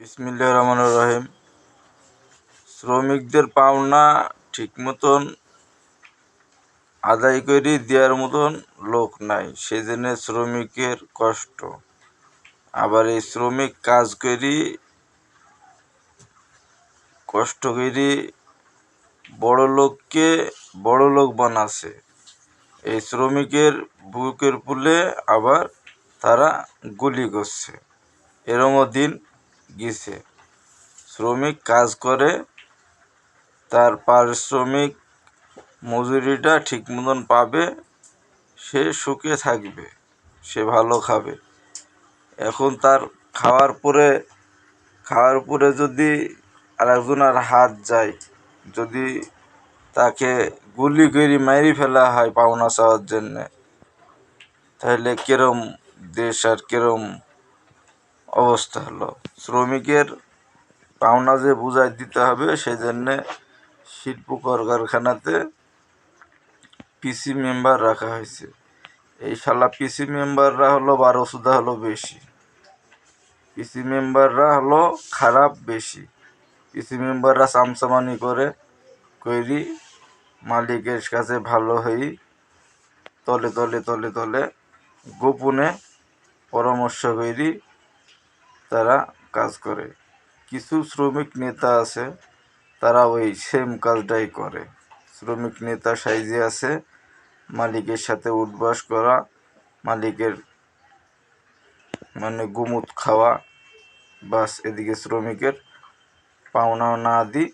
বিসমিল্লাহ রহমান রহিম। শ্রমিকদের পাওনা ঠিক মতন, আদায় করে দেওয়ার মতন লোক নাই, সেজন্য শ্রমিকের কষ্ট। আবার এই শ্রমিক কাজ করি, কষ্ট করি, বড় লোককে বড় লোক বানাছে এই শ্রমিকের বুকের পুলে আবার তারা গুলি করছে। এরমও দিন গেছে শ্রমিক কাজ করে, তার পারিশ্রমিক মজুরিটা ঠিক মতন পাবে, সে সুখে থাকবে, সে ভালো খাবে। এখন তার খাওয়ার পরে খাওয়ার পরে যদি আরেকজনের হাত যায়, যদি তাকে গুলি করে মারি ফেলা হয় পাওনা চাওয়ার জন্যে, তাহলে কিরম দেশ আর কিরম অবস্থা হলো। শ্রমিকের পাওনা যে বুঝাই দিতে হবে সেই জন্যে শিল্প কলকারখানাতে পিসি মেম্বার রাখা হয়েছে। এই শালা পিসি মেম্বাররা হলো বারো সুদা হলো বেশি। পিসি মেম্বাররা হলো খারাপ বেশি। পিসি মেম্বাররা চামচামানি করে কইরি, মালিকের কাছে ভালো হই, তলে তলে তলে তলে গোপনে পরামর্শ করি তারা কাজ করে। কিছু শ্রমিক নেতা আছে, তারা ওই সেম কাজটাই করে। শ্রমিক নেতা সাইজে আছে, মালিকের সাথে উঠবাস করা, মালিকের মানে গুমুত খাওয়া, বাস এদিকে শ্রমিকের পাওনা না দি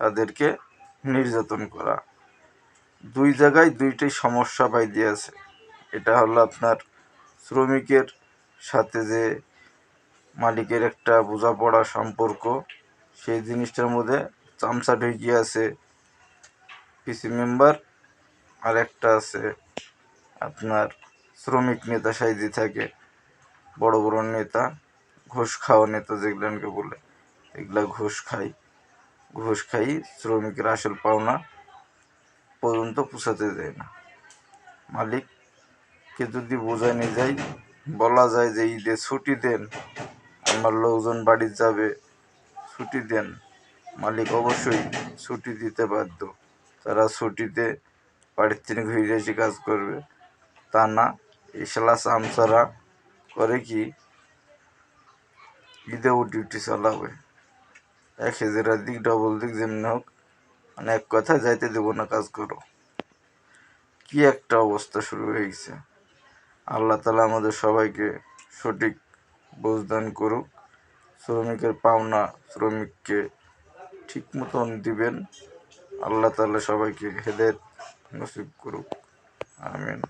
তাদেরকে নির্যাতন করা। দুই জায়গায় দুইটাই সমস্যা পাই দিয়েছে এটা হলো আপনার শ্রমিকের সাথে যে মালিকের একটা বোঝাপড়া সম্পর্ক। সেই জিনিসটার মধ্যে চামচা ঢুকিয়ে আছে পিসি মেম্বার, আর একটা আছে আপনার শ্রমিক নেতা সাইজি থাকে, বড় বড় নেতা, ঘুষ খাওয়া নেতা যেগুলানকে বলে, এগুলা ঘুষ খাই। ঘুষ খাই, শ্রমিকের আসল পাওনা পর্যন্ত পোষাতে দেয় না। মালিককে যদি বোঝায় নিয়ে যায়, বলা যায় যে ঈদে ছুটি দেন আমার লোকজন বাড়ি যাবে, ছুটি দেন। মালিক অবশ্যই ছুটি দিতে বাধ্য। তারা ছুটিতে বাড়ির থেকে ঘুরে এসে কাজ করবে। তা না এই শালা চামচারা করে কি? ঈদেও ডিউটি চালাবে। এক হেজারের দিক ডবল দিক যেমনি হোক মানে এক কথা যাইতে দেবো না, কাজ করো। কি একটা অবস্থা শুরু হয়ে গেছে আল্লাহ তালা আমাদের সবাইকে সঠিক বুঝদান করুক, শ্রমিকের পাওনা শ্রমিককে ঠিক মতন দিবেন। আল্লাহ তালা সবাইকে হেদের নসিব করুক। আমিন।